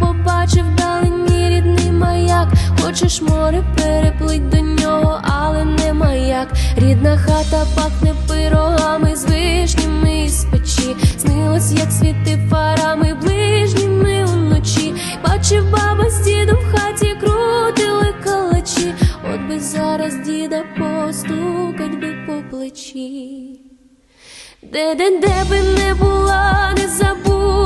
побачив вдалині рідний маяк, хочеш море переплить до нього, але не маяк. Рідна хата пахне пирогами з вишнями із печі. Снилось, як світи фарами ближніми уночі. Бачив баба з дідом в хаті крутили калачі. От би зараз діда постукать би по плечі. Де де де би не була, не забуду